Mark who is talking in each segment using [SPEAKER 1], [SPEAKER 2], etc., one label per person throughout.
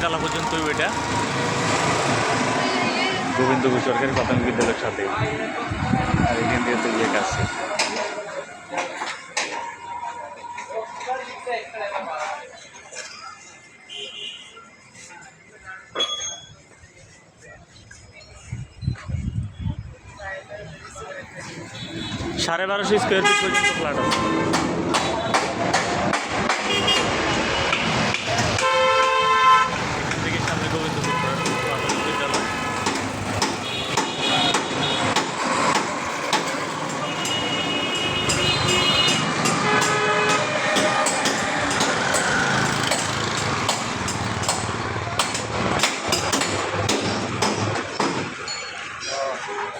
[SPEAKER 1] ছয়তলা পর্যন্ত এটা। গোবিন্দপুর সরকারি প্রাথমিক বিদ্যালয়ের সাথে। আর এখান দিয়ে তো ইয়ে কাছে সাড়ে বারোশো স্কোয়ার ফিট পর্যন্ত ফ্ল্যাট আছে।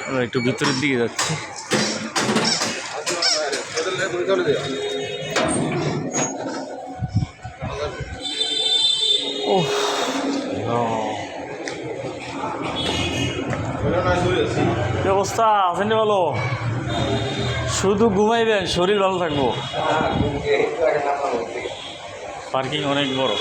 [SPEAKER 1] আমরা একটু ভিতরের দিকে যাচ্ছি। ওহ। অবস্থা আছেন ভালো শুধু ঘুমাইবেন শরীর ভালো থাকব। পার্কিং অনেক বড়।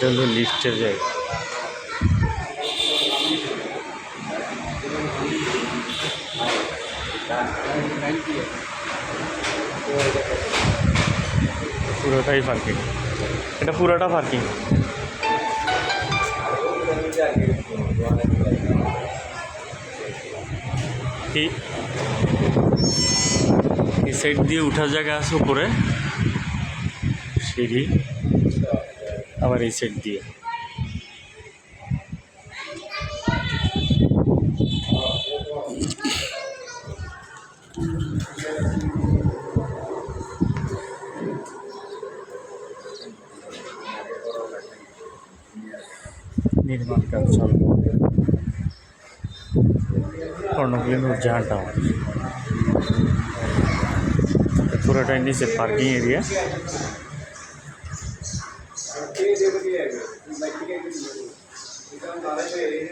[SPEAKER 1] এটা হলো লিফটের জায়গা। পুরোটাই পার্কিং এটা পুরোটা পার্কিং এই সাইড দিয়ে উঠার জায়গা আছে উপরে। সিঁড়ি। আবার এই সাইড দিয়ে নির্মাণ কাজ চালু কর্ণফুলী নূরজাহান টাওয়ার পুরোটাই নিচে পার্কিং এরিয়া